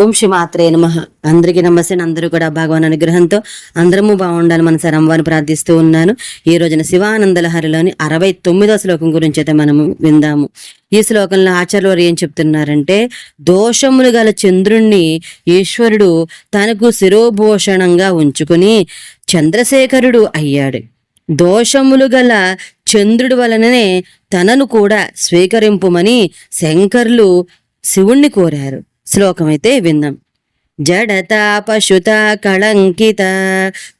ఓం శివాత్రే నమ. అందరికీ నమస్తే అందరూ కూడా భగవాన్ అనుగ్రహంతో అందరము బాగుండాలి మన సరంవాన్ని ప్రార్థిస్తూ ఉన్నాను. ఈ రోజున శివానందలహరిలోని అరవై తొమ్మిదో శ్లోకం గురించి అయితే మనము విందాము. ఈ శ్లోకంలో ఆచార్య వారు ఏం చెప్తున్నారంటే దోషములు గల చంద్రుణ్ణి ఈశ్వరుడు తనకు శిరోభూషణంగా ఉంచుకుని చంద్రశేఖరుడు అయ్యాడు. దోషములు గల చంద్రుడి వలననే తనను కూడా స్వీకరింపుమని శంకర్లు శివుణ్ణి కోరారు. శ్లోకమైతే అయితే విందాం. జడత పశుత కళంకిత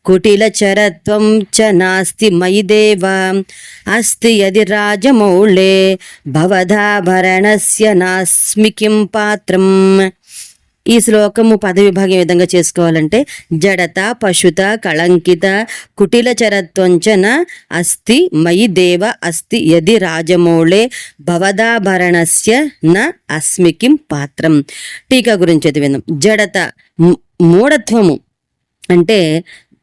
కుటిల చరత్వం చ నాస్తి మయి దేవ అస్తి యది రాజమౌళే భవధాభరణస్య నాస్మి కిం పాత్రం. ఈ శ్లోకము పదవిభాగం విధంగా చేసుకోవాలంటే జడత పశుత కళంకిత కుటిల చరత్వంచన అస్తి మయి దేవ అస్తి యది రాజమౌళే భవదాభరణస్య న అస్మికిం పాత్రం. టీకా గురించి చదివిందాం జడత మూఢత్వము అంటే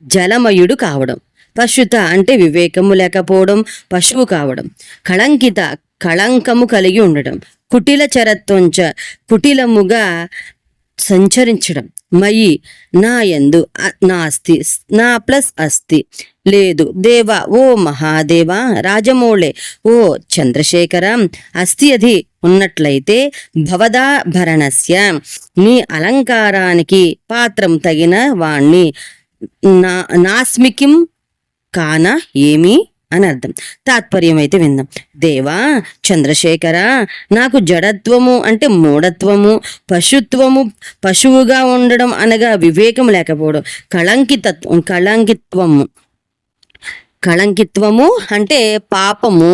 జలమయుడు కావడం. పశుత అంటే వివేకము లేకపోవడం పశువు కావడం. కళంకిత కళంకము కలిగి ఉండడం. కుటిల చరత్వంచ కుటిలముగా సంచరించడం. మయి నా యందు అ- నాస్తి నా ప్లస్ అస్తి లేదు. దేవ ఓ మహాదేవ రాజమౌళే ఓ చంద్రశేఖర అస్తి అది ఉన్నట్లయితే భవదాభరణస్య నీ అలంకారానికి పాత్రం తగిన వాణ్ణి నా నాస్మికిం కాన ఏమి? అని అర్థం. తాత్పర్యం అయితే విందాం. దేవా చంద్రశేఖర నాకు జడత్వము అంటే మూఢత్వము పశుత్వము పశువుగా ఉండడం అనగా వివేకం లేకపోవడం. కళంకితత్వం కళంకిత్వము. కళంకిత్వము అంటే పాపము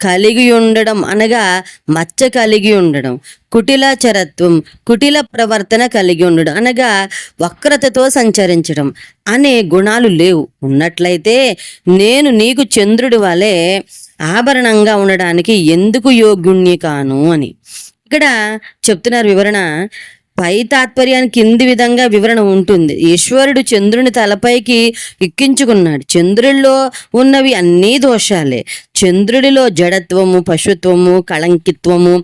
కలిగి ఉండడం అనగా మచ్చ కలిగి ఉండడం కుటిలాచరత్వం కుటిల ప్రవర్తన కలిగి ఉండడం అనగా వక్రతతో సంచరించడం అనే గుణాలు లేవు. ఉన్నట్లయితే నేను నీకు చంద్రుడి వలె ఆభరణంగా ఉండడానికి ఎందుకు యోగ్యుణ్ణి కాను అని. ఇక్కడ చెప్తున్నారు వివరణ పై తాత్పర్యానికి కింది విధంగా వివరణ ఉంటుంది. ఈశ్వరుడు చంద్రుని తలపైకి ఎక్కించుకున్నాడు. చంద్రుల్లో ఉన్నవి అన్నీ దోషాలే. చంద్రుడిలో జడత్వము పశుత్వము కళంకిత్వము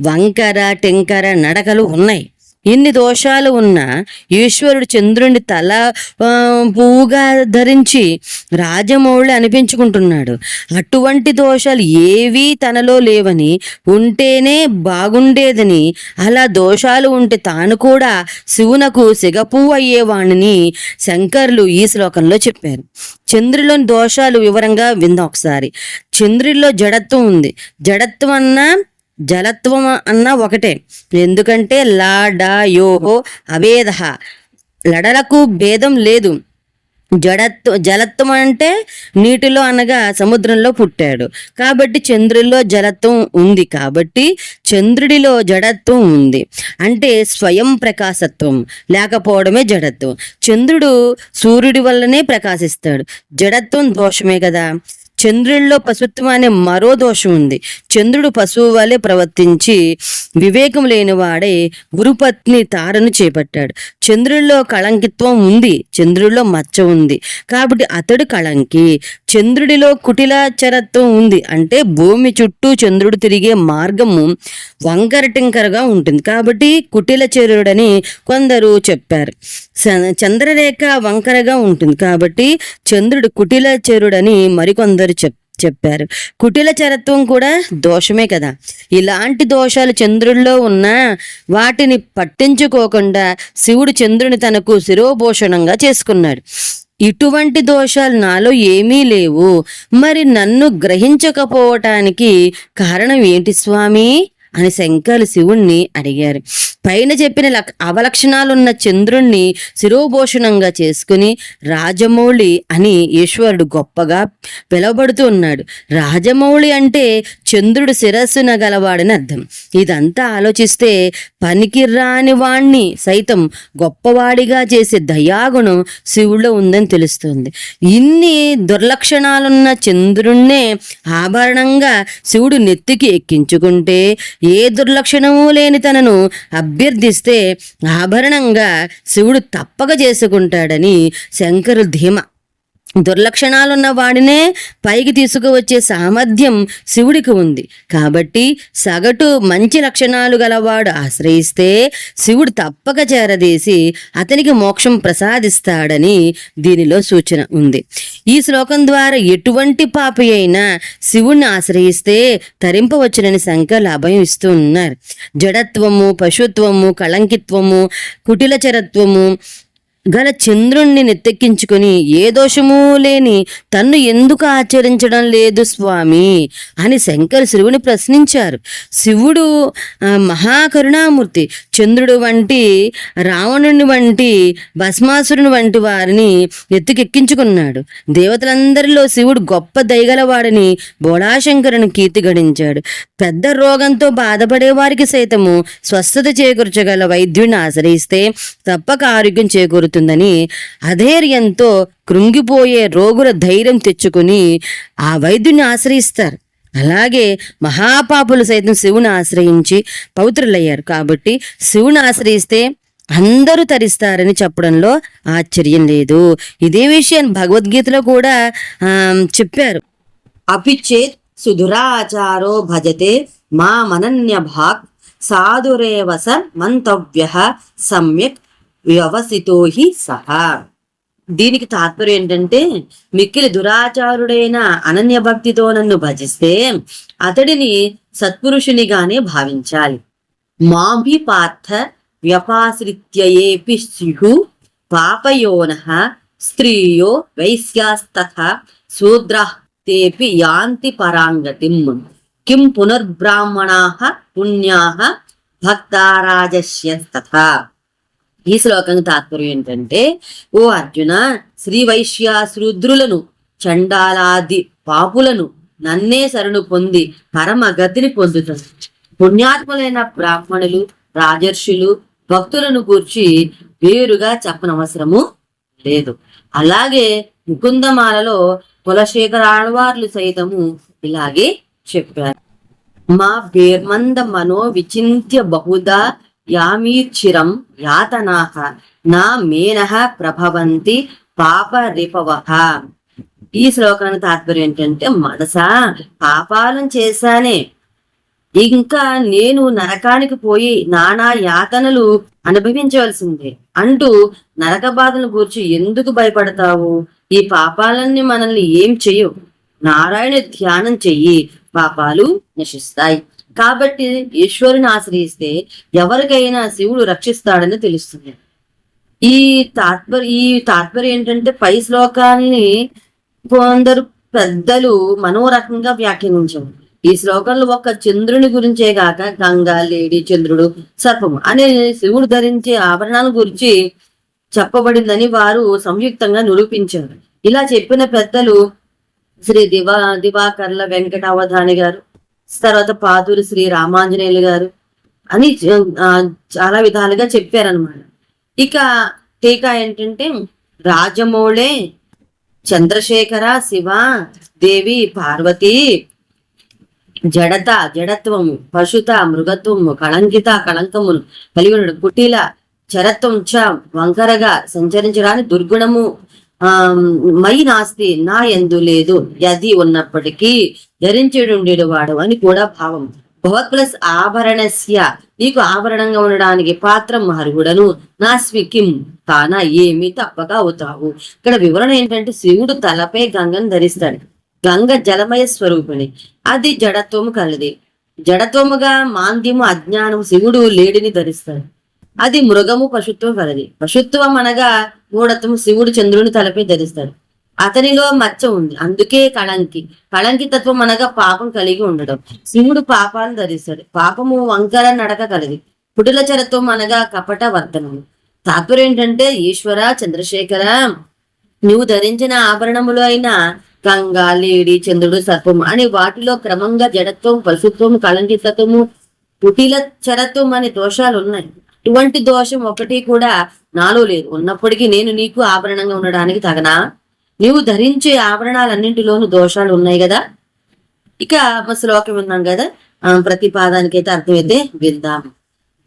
వంకర టెంకర నడకలు ఉన్నాయి. ఇన్ని దోషాలు ఉన్నా ఈశ్వరుడు చంద్రుని తల పువ్వుగా ధరించి రాజమౌళి అనిపించుకుంటున్నాడు. అటువంటి దోషాలు ఏవీ తనలో లేవని ఉంటేనే బాగుండేదని అలా దోషాలు ఉంటే తాను కూడా శివునకు సిగపువ్వు అయ్యేవాణిని శంకర్లు ఈ శ్లోకంలో చెప్పారు. చంద్రులోని దోషాలు వివరంగా విందాం ఒకసారి. చంద్రుల్లో జడత్వం ఉంది. జడత్వం అన్నా జలత్వం అన్న ఒకటే. ఎందుకంటే లా డా యోహో అభేద. లడలకు భేదం లేదు. జడత్వ జలత్వం అంటే నీటిలో అనగా సముద్రంలో పుట్టాడు. కాబట్టి చంద్రుల్లో జలత్వం ఉంది. కాబట్టి చంద్రుడిలో జడత్వం ఉంది. అంటే స్వయం ప్రకాశత్వం లేకపోవడమే జడత్వం. చంద్రుడు సూర్యుడి వల్లనే ప్రకాశిస్తాడు. జడత్వం దోషమే కదా. చంద్రుల్లో పశుత్వం అనే మరో దోషం ఉంది. చంద్రుడు పశువు వలె ప్రవర్తించి వివేకం లేని వాడే గురుపత్ని తారను చేపట్టాడు. చంద్రుల్లో కళంకిత్వం ఉంది. చంద్రుడిలో మచ్చ ఉంది. కాబట్టి అతడు కళంకి చంద్రుడిలో కుటిలాచరత్వం ఉంది. అంటే భూమి చుట్టూ చంద్రుడు తిరిగే మార్గము వంకర టింకరగా ఉంటుంది. కాబట్టి కుటిల చరుడని కొందరు చెప్పారు. చంద్రరేఖ వంకరగా ఉంటుంది. కాబట్టి చంద్రుడు కుటిల చరుడని మరికొందరు చెప్ చెప్పారు. కుటిల చరత్వం కూడా దోషమే కదా. ఇలాంటి దోషాలు చంద్రుల్లో ఉన్నా వాటిని పట్టించుకోకుండా శివుడు చంద్రుని తనకు శిరోభూషణంగా చేసుకున్నాడు. ఇటువంటి దోషాలు నాలో ఏమీ లేవు. మరి నన్ను గ్రహించకపోవటానికి కారణం ఏంటి స్వామి? అని శంకర్లు శివుణ్ణి అడిగారు. పైన చెప్పిన లక్- అవలక్షణాలున్న చంద్రుణ్ణి శిరోభూషణంగా చేసుకుని రాజమౌళి అని ఈశ్వరుడు గొప్పగా పిలువబడుతూ ఉన్నాడు. రాజమౌళి అంటే చంద్రుడు శిరస్సున గలవాడని అర్థం. ఇదంతా ఆలోచిస్తే పనికిరాని వాణ్ణి సైతం గొప్పవాడిగా చేసే దయాగుణం శివుడిలో ఉందని తెలుస్తుంది. ఇన్ని దుర్లక్షణాలున్న చంద్రుణ్ణే ఆభరణంగా శివుడు నెత్తికి ఎక్కించుకుంటే ఏ దుర్లక్షణము లేని తనను అభ్యర్థిస్తే ఆభరణంగా శివుడు తప్పక చేసుకుంటాడని శంకరు ధీమ. దుర్లక్షణాలున్న వాడినే పైకి తీసుకువచ్చే సామర్థ్యం శివుడికి ఉంది. కాబట్టి సగటు మంచి లక్షణాలు గలవాడు ఆశ్రయిస్తే శివుడు తప్పక చేరదీసి అతనికి మోక్షం ప్రసాదిస్తాడని దీనిలో సూచన ఉంది. ఈ శ్లోకం ద్వారా ఎటువంటి పాపి అయినా శివుణ్ణి ఆశ్రయిస్తే తరింపవచ్చునని శంకర్లు అభయం ఇస్తూ ఉన్నారు జడత్వము పశుత్వము కళంకిత్వము కుటిలచరత్వము గల చంద్రుణ్ణి నెత్తెక్కించుకుని ఏ దోషము లేని తన్ను ఎందుకు ఆచరించడం లేదు స్వామి? అని శంకర్ శివుని ప్రశ్నించారు. శివుడు మహాకరుణామూర్తి చంద్రుడు వంటి రావణుని వంటి భస్మాసురుని వంటి వారిని ఎత్తుకెక్కించుకున్నాడు దేవతలందరిలో శివుడు గొప్ప దయగలవాడని బోళాశంకరుని కీర్తి గడించాడు పెద్ద రోగంతో బాధపడే వారికి సైతము స్వస్థత చేకూర్చగల వైద్యుడిని ఆశ్రయిస్తే తప్పక ఆరోగ్యం చేకూరు జరుగుతుందని అధైర్యంతో కృంగిపోయే రోగుల ధైర్యం తెచ్చుకుని ఆ వైద్యుని ఆశ్రయిస్తారు. అలాగే మహాపాపులు సైతం శివుని ఆశ్రయించి పవిత్రులయ్యారు కాబట్టి శివుని ఆశ్రయిస్తే అందరూ తరిస్తారని చెప్పడంలో ఆశ్చర్యం లేదు. ఇదే విషయాన్ని భగవద్గీతలో కూడా చెప్పారు. అభిచేత్ సుధురాచారో భజతే మా మనన్య భాగ్ సాధురేవస మంతవ్య సమ్యక్ వ్యవసితో హి సహా. దీనికి తాత్పర్యం ఏంటంటే మిక్కిలి దురాచారుడైన అనన్య భక్తితో నన్ను భజిస్తే అతడిని సత్పురుషునిగానే భావించాలి. మాభి పార్థ వ్యపాశ్రిత్యేపి స్యు పాపయోన స్త్రీయో వైశ్యాస్తథ శూద్ర తేపి యాంతి పరాంగతిం. కిం పునర్బ్రాహ్మణా పుణ్యా భక్తారాజస్యస్తథా. ఈ శ్లోకం తాత్పర్యం ఏంటంటే ఓ అర్జున శ్రీ వైశ్య చండాలాది పాపులను నన్నే శరణు పొంది పరమ గతిని పొందుతుంది పుణ్యాత్ములైన బ్రాహ్మణులు రాజర్షులు భక్తులను గూర్చి వేరుగా చెప్పనవసరము లేదు. అలాగే ముకుందమాలలో కులశేఖరాళ్వార్లు సైతము ఇలాగే చెప్పారు. మా బీర్మంద మనో విచింత్య బహుదా యామీక్షిరం యాతనాహ నా మేనహ ప్రభవంతి పాప రిపవహ ఈ శ్లోకానికి తాత్పర్యం ఏంటంటే మనసా పాపాలను చేశానే. ఇంకా నేను నరకానికి పోయి నానా యాతనలు అనుభవించవలసిందే. అంటూ నరక బాధను గూర్చి ఎందుకు భయపడతావు? ఈ పాపాలన్నీ మనల్ని ఏం చెయ్యవు. నారాయణ ధ్యానం చెయ్యి. పాపాలు నశిస్తాయి. కాబట్టి ఈశ్వరుని ఆశ్రయిస్తే ఎవరికైనా శివుడు రక్షిస్తాడని తెలుస్తుంది. ఈ తాత్పర్య ఈ తాత్పర్యం ఏంటంటే పై శ్లోకాల్ని కొందరు పెద్దలు మనోరకంగా వ్యాఖ్యానించారు. ఈ శ్లోకంలో ఒక్క చంద్రుని గురించే కాక గంగా లేడి చంద్రుడు సర్పము అనే శివుడు ధరించే ఆభరణాల గురించి చెప్పబడిందని వారు సంయుక్తంగా నిరూపించారు. ఇలా చెప్పిన పెద్దలు శ్రీ దివా దివాకర్ల వెంకట అవధాని గారు తర్వాత పాతూరి శ్రీ రామాంజనేయులు గారు అని చాలా విధాలుగా చెప్పారనమాట ఇక టీకా ఏంటంటే రాజమౌళే చంద్రశేఖర శివ దేవి పార్వతి జడత జడత్వము పశుత మృగత్వము కళంకిత కళంకమును కలిగి ఉండడం కుటీల చరత్వం చ వంకరగా సంచరించడానికి దుర్గుణము ఆ మై నాస్తి నా ఎందు లేదు. యది ఉన్నప్పటికీ ధరించుడు వాడు అని కూడా భావం. భవత్ ప్లస్ ఆభరణస్య. నీకు ఆభరణంగా ఉండడానికి పాత్రం అర్హుడను. నా స్వికిం కాన ఏమి తప్పక అవుతావు. ఇక్కడ వివరణ ఏంటంటే శివుడు తలపై గంగను ధరిస్తాడు. గంగ జలమయ స్వరూపిణి. అది జడత్వము కలది. జడత్వముగా మాంద్యము అజ్ఞానము శివుడు లేడిని ధరిస్తాడు. అది మృగము పశుత్వం కలది. పశుత్వం అనగా మూఢత్వం శివుడు చంద్రుని తలపై ధరిస్తాడు. అతనిలో మచ్చ ఉంది. అందుకే కళంకి. కళంకి తత్వం అనగా పాపం కలిగి ఉండడం. శివుడు పాపాలను ధరిస్తాడు. పాపము వంకర నడక కలది పుటుల చరత్వం అనగా కపట వర్తనము తాత్పర్యం ఏంటంటే ఈశ్వర చంద్రశేఖర నువ్వు ధరించిన ఆభరణములు అయిన గంగా లేడి చంద్రుడు సర్పము అని వాటిలో క్రమంగా జడత్వం పశుత్వం కళంకితత్వము కుటిల చరత్వం అనే దోషాలు ఉన్నాయి ఇటువంటి దోషం ఒకటి కూడా నాలో లేదు. ఉన్నప్పటికీ నేను నీకు ఆభరణంగా ఉండడానికి తగనా? నీవు ధరించే ఆభరణాలన్నింటిలోనూ దోషాలు ఉన్నాయి కదా? ఇక శ్లోకం విన్నాం కదా? ఆ, ప్రతి పాదానికైతే అర్థమైతే విందాం.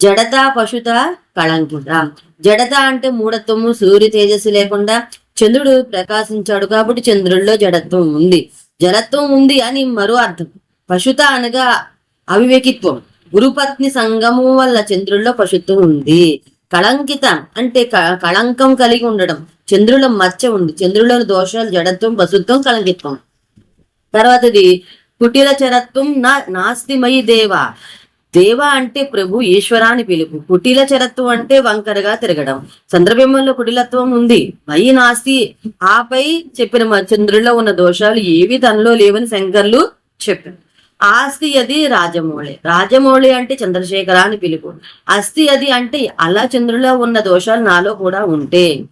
జడత పశుత కళంకుడా జడత అంటే మూఢత్వము సూర్య తేజస్సు లేకుండా చంద్రుడు ప్రకాశించాడు కాబట్టి చంద్రుడిలో జడత్వం ఉంది. జడత్వం ఉంది అని మరో అర్థం. పశుత అనగా అవివేకిత్వం. గురుపత్ని సంగము వల్ల చంద్రుల్లో పశుత్వం ఉంది. కళంకిత అంటే క- కళంకం కలిగి ఉండడం. చంద్రుల మచ్చ ఉంది. చంద్రులోని దోషాలు జడత్వం పశుత్వం కళంకిత్వం. తర్వాతది కుటిల చరత్వం నా నాస్తిమయి దేవ. దేవ అంటే ప్రభు ఈశ్వరాని పిలుపు. కుటిల చరత్వం అంటే వంకరగా తిరగడం. చంద్రబింబంలో కుటిలత్వం ఉంది. మయి నాస్తి ఆపై చెప్పిన మ- చంద్రుల్లో ఉన్న దోషాలు ఏవి తనలో లేవని శంకర్లు చెప్పారు. ఆస్తి అది రాజమౌళి. రాజమౌళి అంటే చంద్రశేఖర అని పిలుపు. అస్థి అది అంటే అలా చంద్రులో ఉన్న దోషాలు నాలో కూడా ఉంటే.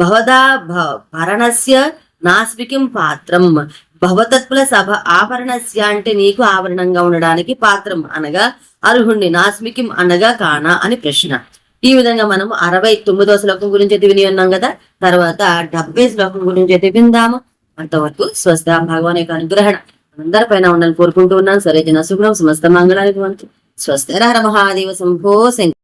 భవదా భ- భరణస్య నాస్మికిం పాత్రం. భవతత్పుల సభ ఆభరణస్య అంటే నీకు ఆభరణంగా ఉండడానికి పాత్రం అనగా అర్హుణ్ణి నాస్మికిం అనగా కానా అని ప్రశ్న. ఈ విధంగా మనం అరవై తొమ్మిదో శ్లోకం గురించి అయితే విని ఉన్నాం కదా? తర్వాత డెబ్బై శ్లోకం గురించి అయితే విందాము అంతవరకు స్వస్థ భగవాన్ యొక్క అనుగ్రహణ. అందరిపైన ఉండాలని కోరుకుంటూ ఉన్నాను. సరే జన శుభ్రం సమస్త మంగళానికి వంతు స్వస్థ హర మహాదేవ శంభో శంకర